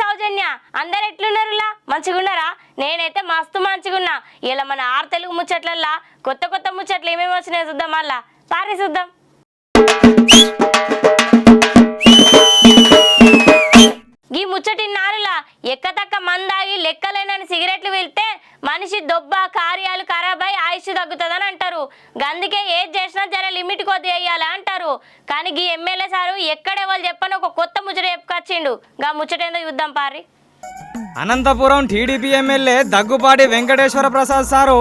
సౌజన్య. అందరు ఎట్లున్నారులా? మంచిగున్నారా? నేనైతే మస్తు మంచిగున్నా. ఇలా మన ఆరు తెలుగు ముచ్చట్లల్లా కొత్త కొత్త ముచ్చట్లు ఏమేమి వచ్చినాయో చూద్దాం మళ్ళా పారి చూద్దాం. ఈ ముచ్చటిన్నారులా ఎక్కతక్క మందాగి లెక్కలేనని సిగరెట్లు వెళ్తే మనిషి దొబ్బ కార్యాలు ఖరాబై ఆయుష్ తగ్గుతుందని అంటారు. గందుకే ఏది చేసినా జర లిమిట్ కొద్ది వేయాలి అంటారు. కానీ గీ ఎమ్మెల్యే సారు ఎక్కడే వాళ్ళు చెప్పని ఒక కొత్త ముచ్చట చెప్పుకొచ్చిండు. గా ముచ్చటేందో చూద్దాం పారి Anantapuram TDP MLA Daggubati Venkateswara Prasad sir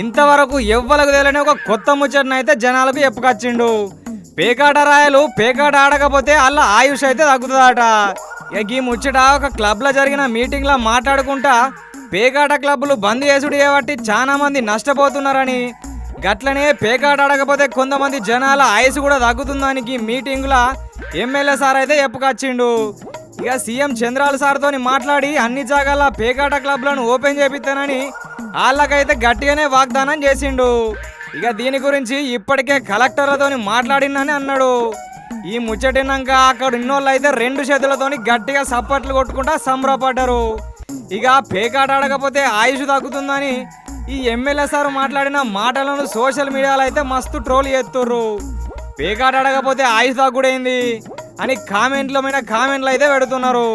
ఇంతవరకు ఎవ్వలకు తెలియని ఒక కొత్త ముచ్చటనైతే జనాలకు చెప్పుకొచ్చిండు. పేకాట రాయలు పేకాట ఆడకపోతే అల్ల ఆయుష్ అయితే తగ్గుతుందట. ఇక ఈ ముచ్చట ఒక క్లబ్లో జరిగిన మీటింగ్లో మాట్లాడుకుంటా పేకాట క్లబ్లు బంద్ చేసుడు చేయబట్టి చాలా మంది నష్టపోతున్నారని గట్లనే పేకాట ఆడకపోతే కొంతమంది జనాల ఆయసు కూడా తగ్గుతుందానికి మీటింగ్లో ఎమ్మెల్యే సార్ అయితే చెప్పుకొచ్చిండు ఇక సీఎం చంద్రాల సార్తోని మాట్లాడి అన్ని జాగాల పేకాట క్లబ్లను ఓపెన్ చేపిస్తానని వాళ్ళకైతే గట్టిగానే వాగ్దానం చేసిండు. ఇక దీని గురించి ఇప్పటికే కలెక్టర్లతోని మాట్లాడినని అన్నాడు. ఈ ముచ్చటినాక అక్కడ ఉన్నోళ్ళు అయితే రెండు చేతులతోని గట్టిగా సప్పట్లు కొట్టుకుంటా సంబరపడ్డారు. ఇక పేకాట ఆడకపోతే ఆయుష్ తగ్గుతుందని ఈ ఎమ్మెల్యే సార్ మాట్లాడిన మాటలను సోషల్ మీడియాలో అయితే మస్తు ట్రోల్ చేస్తుర్రు. పేకాట అడగపోతే ఆయుష్ తగ్గుడైంది అని కామెంట్ల మీద కామెంట్లు అయితే పెడుతున్నారు.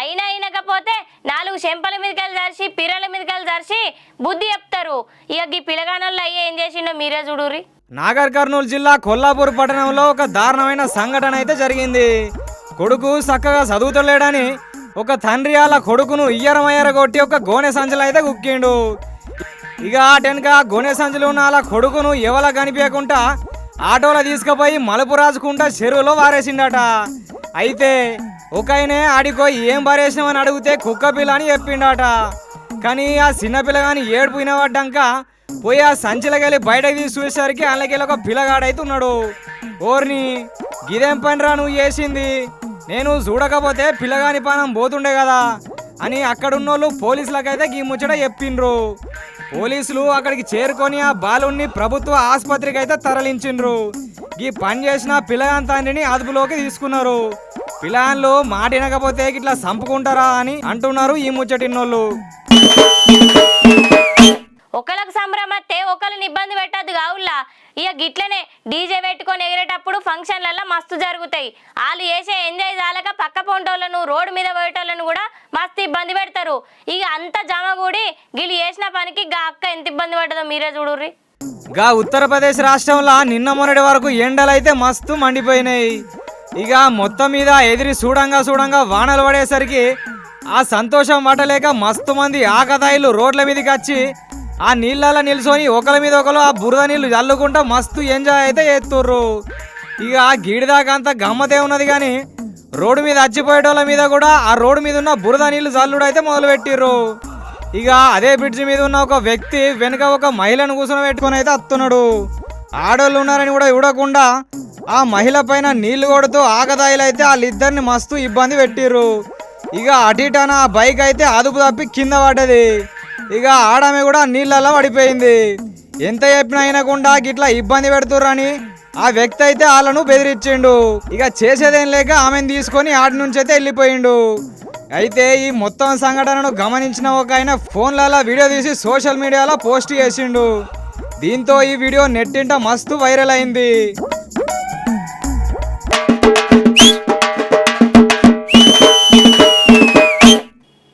అయినా అయినకపోతే నాలుగు చెంపల మీదకెళ్ళి దర్శి పిర్రల మీదకెళ్ళి దర్శి బుద్ధి చెప్తారు. ఇక ఈ పిలగానల్లో అయ్యే ఏం చేసిండో మీరే చూడుర్రి. నాగర్ కర్నూలు జిల్లా కొల్లాపూర్ పట్టణంలో ఒక దారుణమైన సంఘటన అయితే జరిగింది. కొడుకు చక్కగా చదువుతలేడని ఒక తండ్రి అలా కొడుకును ఇయ్యరమయ్యర కొట్టి ఒక గోనె సంచులు అయితే కుక్కిండు ఇక అటెనక గోనె సంచులు ఉన్న అలా కొడుకును ఎవల కనిపించకుండా ఆటోలో తీసుకుపోయి మలుపు రాజుకుంటా చెరువులో వారేసిండట. అయితే ఒక ఆయనే ఆడిపోయి ఏం పారేసినామని అడిగితే కుక్క పిల్ల అని చెప్పిండట. కానీ ఆ చిన్న పిల్లగాని ఏడుపు వినబడ్డాక పోయి ఆ సంచిలకెళ్ళి బయటకు తీసి చూసేసరికి అందులోకెళ్ళి ఒక పిల్లగాడైతే ఉన్నాడు. ఓర్ని గిదేం పనిరా నువ్వు చేసింది? నేను చూడకపోతే పిల్లగాని పానం పోతుండే కదా అని అక్కడున్నోళ్ళు పోలీసులకైతే ఈ ముచ్చట చెప్పిండ్రు. పోలీసులు అక్కడికి చేరుకొని ఆ బాలుణ్ణి ప్రభుత్వ ఆసుపత్రికి అయితే తరలించిండ్రు. ఈ పని చేసిన పిల్లగాని తండ్రిని అదుపులోకి తీసుకున్నారు. పిల్లగాన్లు మాట వినకపోతే ఇట్లా చంపుకుంటారా అని అంటున్నారు ఈ ముచ్చటిన్నోళ్ళు. ఒకళ్ళకి సంభ్రమత్తే ఒకళ్ళని ఇబ్బంది పెట్టద్దు కావుల్లా. ఇక గిట్లనే డీజే పెట్టుకొని ఎగిరేటప్పుడు ఫంక్షన్లలో మస్తు జరుగుతాయి. వాళ్ళు చేసే ఎంజాయ్ చాలక పక్క పొంటోళ్ళను రోడ్డు మీద పోయేటోళ్ళను కూడా మస్తు ఇబ్బంది పెడతారు. ఇక అంత జమ కూడి వీళ్ళు చేసిన పనికి గా అక్క ఎంత ఇబ్బంది పడ్డదో మీరే చూడుర్రి. గా ఉత్తరప్రదేశ్ రాష్ట్రంలో నిన్న మొన్నటి వరకు ఎండలైతే మస్తు మండిపోయినాయి. ఇక మొత్తం మీద ఎదిరి చూడంగా చూడంగా వానలు పడేసరికి ఆ సంతోషం పట్టలేక మస్తు మంది ఆకతాయిలు రోడ్ల మీదకి వచ్చి ఆ నీళ్ళలో నిల్చొని ఒకరి మీద ఒకరు ఆ బురద నీళ్ళు చల్లుకుంటా మస్తు ఎంజాయ్ అయితే చేస్తుర్రు. ఇక ఆ గీడిదాకా అంత గమ్మతే ఉన్నది కానీ రోడ్డు మీద చచ్చిపోయేటోళ్ళ మీద కూడా ఆ రోడ్డు మీద ఉన్న బురద నీళ్ళు చల్లుడు అయితే మొదలుపెట్టిర్రు. ఇక అదే బ్రిడ్జ్ మీద ఉన్న ఒక వ్యక్తి వెనుక ఒక మహిళను కూర్చొని పెట్టుకొని అయితే అత్తున్నాడు. ఆడోళ్ళు ఉన్నారని కూడా చూడకుండా ఆ మహిళ పైన నీళ్ళు కొడుతూ ఆకదాయిలు అయితే వాళ్ళిద్దరిని మస్తు ఇబ్బంది పెట్టిర్రు. ఇక అటు ఆ బైక్ అయితే అదుపు తప్పి కింద పడ్డది. ఇక ఆడమే కూడా నీళ్ళల్లో పడిపోయింది. ఎంత చెప్పినా అయినకుండా గిట్లా ఇబ్బంది పెడుతుర్రని ఆ వ్యక్తి అయితే వాళ్ళను బెదిరించిండు. ఇక చేసేదేం లేక ఆమెను తీసుకొని ఆడి నుంచి అయితే వెళ్ళిపోయిండు. అయితే ఈ మొత్తం సంఘటనను గమనించిన ఒక ఆయన ఫోన్లలో వీడియో తీసి సోషల్ మీడియాలో పోస్ట్ చేసిండు. దీంతో ఈ వీడియో నెట్టింట మస్తు వైరల్ అయింది.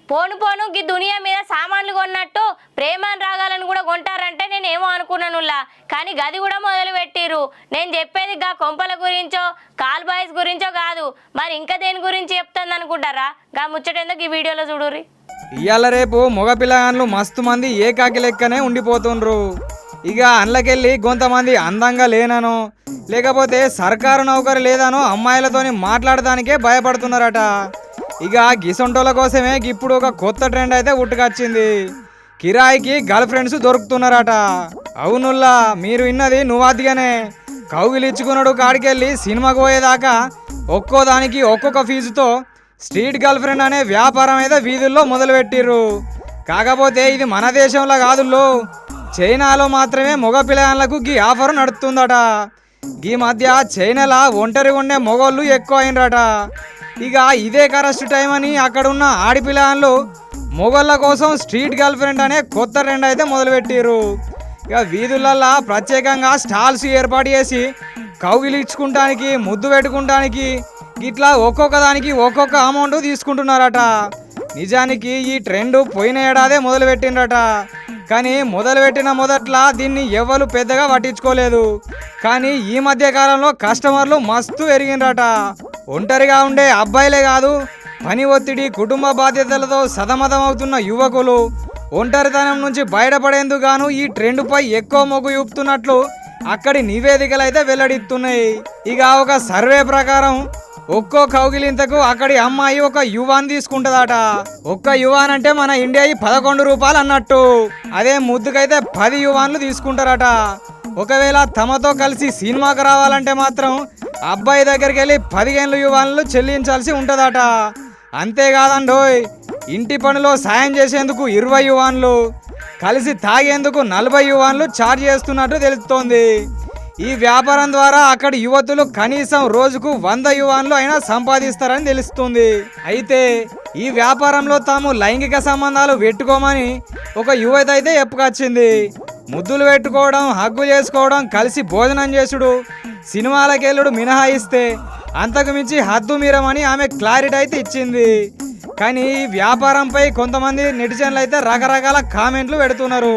పోను పోను గీ దునియా మీద సామాన్లు కొన్నట్టు ప్రేమను రాగాలను కూడా కొంటారంటే నేను ఏమో అనుకున్నానులా. కానీ గది కూడా మొదలు పెట్టిర్రు నేను చెప్పేది గా కొంపల గురించో కాల్ బాయ్స్ గురించో కాదు. మరి ఇంకా దేని గురించి చెప్తుంది అనుకుంటారా? గా ముచ్చటేందుకు ఈ వీడియోలో చూడుర్రి? ఇవాళ రేపు మగ పిల్లగాన్లు మస్తు మంది ఏకాకి లెక్కనే ఉండిపోతుండ్రు. ఇక అందులోకెళ్ళి కొంతమంది అందంగా లేనను లేకపోతే సర్కారు నౌకరు లేదనో అమ్మాయిలతోని మాట్లాడడానికే భయపడుతున్నారట. ఇక గిసొంటోల కోసమే ఇప్పుడు ఒక కొత్త ట్రెండ్ అయితే ఉట్టుకొచ్చింది. కిరాయికి గర్ల్ ఫ్రెండ్స్ దొరుకుతున్నారట. అవునుల్లా మీరు విన్నది నువ్వాదిగానే కౌగిలిచ్చుకున్నాడు కాడికెళ్ళి సినిమాకు పోయేదాకా ఒక్కో దానికి ఒక్కొక్క ఫీజుతో స్ట్రీట్ గర్ల్ ఫ్రెండ్ అనే వ్యాపారం అయితే వీధుల్లో మొదలుపెట్టిర్రు. కాకపోతే ఇది మన దేశంలో కాదుల్లో. చైనాలో మాత్రమే మగ పిల్లగాళ్ళకు గీ ఆఫర్ నడుస్తుందట ఈ మధ్య చైనాలో ఒంటరి ఉండే మొగోళ్ళు ఎక్కువ అయినరట ఇక ఇదే కరెస్ట్ టైం అని అక్కడ ఉన్న ఆడిపిల్లగాళ్ళు మొగోళ్ళ కోసం స్ట్రీట్ గర్ల్ ఫ్రెండ్ అనే కొత్త ట్రెండ్ అయితే మొదలుపెట్టారు ఇక వీధులల్లో ప్రత్యేకంగా స్టాల్స్ ఏర్పాటు చేసి కౌగిలించుకుంటానికి ముద్దు పెట్టుకుంటానికి ఇట్లా ఒక్కొక్క దానికి ఒక్కొక్క అమౌంట్ తీసుకుంటున్నారట. నిజానికి ఈ ట్రెండ్ పోయిన ఏడాదే మొదలుపెట్టిండ్రట. కానీ మొదలుపెట్టిన మొదట్లా దీన్ని ఎవ్వరు పెద్దగా పట్టించుకోలేదు. కానీ ఈ మధ్య కాలంలో కస్టమర్లు మస్తు ఎరిగిండ్రట ఒంటరిగా ఉండే అబ్బాయిలే కాదు పని ఒత్తిడి కుటుంబ బాధ్యతలతో సతమతమవుతున్న యువకులు ఒంటరితనం నుంచి బయటపడేందుకు గాను ఈ ట్రెండ్పై ఎక్కువ మొగ్గు చూపుతున్నట్లు అక్కడి నివేదికలు అయితే వెల్లడిస్తున్నాయి. ఇక ఒక సర్వే ప్రకారం ఒక్కో కౌగిలింతకు అక్కడి అమ్మాయి ఒక యువాన్ తీసుకుంటదట. ఒక్క యువాన్ అంటే మన ఇండియా పదకొండు రూపాయలు అన్నట్టు. అదే ముద్దుకైతే పది యువాన్లు తీసుకుంటారట. ఒకవేళ తమతో కలిసి సినిమాకి రావాలంటే మాత్రం అబ్బాయి దగ్గరికి వెళ్ళి పదిహేను యువాన్లు చెల్లించాల్సి ఉంటుందట. అంతేకాదండోయ్ ఇంటి పనిలో సాయం చేసేందుకు ఇరవై యువాన్లు కలిసి తాగేందుకు నలభై యువాన్లు ఛార్జ్ చేస్తున్నట్టు తెలుస్తోంది. ఈ వ్యాపారం ద్వారా అక్కడ యువతులు కనీసం రోజుకు వంద యువాన్లు అయినా సంపాదిస్తారని తెలుస్తుంది. అయితే ఈ వ్యాపారంలో తాము లైంగిక సంబంధాలు పెట్టుకోమని ఒక యువత అయితే చెప్పుకొచ్చింది ముద్దులు పెట్టుకోవడం హగ్గు చేసుకోవడం కలిసి భోజనం చేసుడు సినిమాలకెళ్ళుడు మినహాయిస్తే అంతకు మించి హద్దు మీరమని ఆమె క్లారిటీ అయితే ఇచ్చింది. కానీ ఈ వ్యాపారంపై కొంతమంది నెటిజన్లు అయితే రకరకాల కామెంట్లు పెడుతున్నారు.